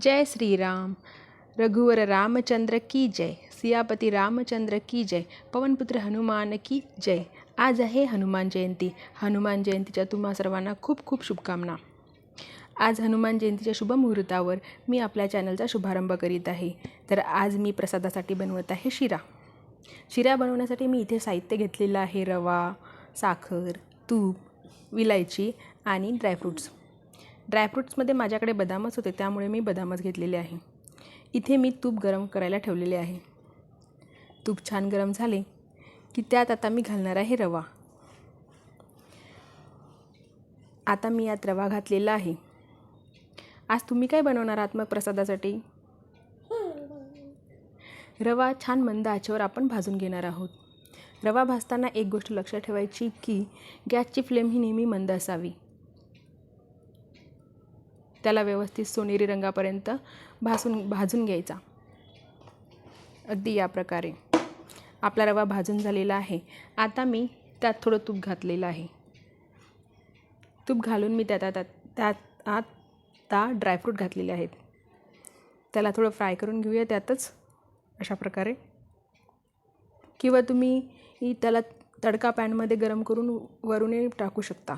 जय श्रीराम। रघुवर रामचंद्र की जय। सियापती रामचंद्र की जय। पवनपुत्र हनुमान की जय। आज आहे हनुमान जयंती। हनुमान जयंतीच्या तुम्हा सर्वांना खूप खूप शुभकामना। आज हनुमान जयंतीच्या शुभ मुहूर्तावर मी आपल्या चॅनलचा शुभारंभ करीत आहे. तर आज मी प्रसादासाठी बनवत आहे शिरा। शिरा बनवण्यासाठी मी इथे साहित्य घेतलेलं आहे रवा साखर तूप विलायची आणि ड्रायफ्रूट्स. ड्रायफ्रूट्समध्ये माझ्याकडे बदामच होते त्यामुळे मी बदामच घेतलेले आहे. इथे मी तूप गरम करायला ठेवलेले आहे. तूप छान गरम झाले की त्यात आता मी घालणार आहे रवा. आता मी यात रवा घातलेला आहे. आज तुम्ही काय बनवणार आहात मग प्रसादासाठी रवा छान मंद आचेवर आपण भाजून घेणार आहोत. रवा भाजताना एक गोष्ट लक्षात ठेवायची की गॅसची फ्लेम ही नेहमी मंद असावी. त्याला व्यवस्थित सोनेरी रंगापर्यंत भाजून भाजून घ्यायचा. अगदी या प्रकारे. आपला रवा भाजून झालेला आहे. आता मी त्यात थोडं तूप घातलेलं आहे. तूप घालून मी त्यात आता त्यात आता ड्रायफ्रूट घातलेले आहेत. त्याला थोडं फ्राय करून घेऊया त्यातच अशा प्रकारे. किंवा तुम्ही त्याला तडका पॅनमध्ये गरम करून वरूनही टाकू शकता.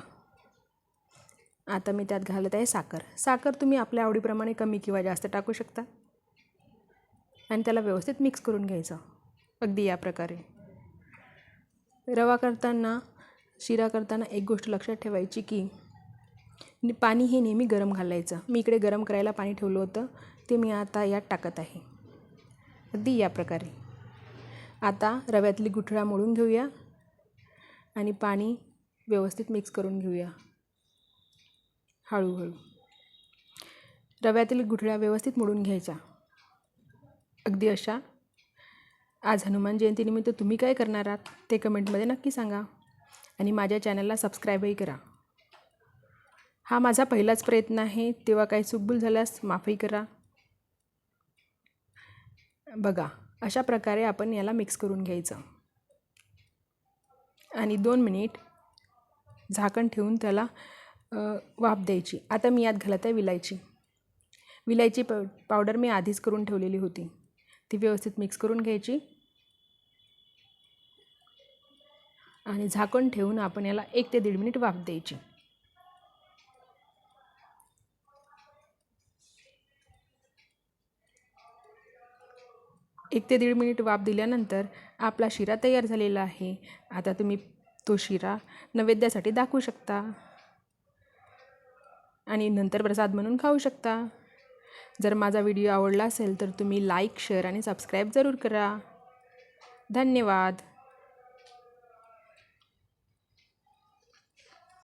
आता मी त्यात घालत आहे साखर. साखर तुम्ही आपल्या आवडीप्रमाणे कमी किंवा जास्त टाकू शकता. आणि त्याला व्यवस्थित मिक्स करून घ्यायचं. अगदी या प्रकारे. रवा करताना शिरा करताना एक गोष्ट लक्षात ठेवायची की पाणी हे नेहमी गरम घालायचं. मी इकडे गरम करायला पाणी ठेवलं होतं. ते मी आता यात टाकत आहे. अगदी या प्रकारे. आता रव्यातली गुठळा मोडून घेऊया. आणि पाणी व्यवस्थित मिक्स करून घेऊया. हळूहळू. रव्यातील गुठळ्या व्यवस्थित मोडून घ्यायच्या. अगदी अशा. आज हनुमान जयंतीनिमित्त तुम्ही काय करणार आहात ते कमेंटमध्ये नक्की सांगा आणि माझ्या चॅनलला सबस्क्राईबही करा. हा माझा पहिलाच प्रयत्न आहे. तेव्हा काही चुकबुल झाल्यास माफी करा. बघा अशा प्रकारे आपण याला मिक्स करून घ्यायचं. आणि दोन मिनिट झाकण ठेवून त्याला वाफ द्यायची. आता मी यात घालत आहे विलायची. विलायची प पावडर मी आधीच करून ठेवलेली होती. ती व्यवस्थित मिक्स करून घ्यायची. आणि झाकण ठेवून आपण याला एक ते दीड मिनिट वाफ द्यायची. एक ते दीड मिनिट वाफ दिल्यानंतर आपला शिरा तयार झालेला आहे. आता तुम्ही तो शिरा नैवेद्यासाठी दाखवू शकता. आणि नंतर प्रसाद म्हणून खाऊ शकता. जर माझा व्हिडिओ आवडला असेल तर तुम्ही लाईक शेअर आणि सबस्क्राईब जरूर करा. धन्यवाद.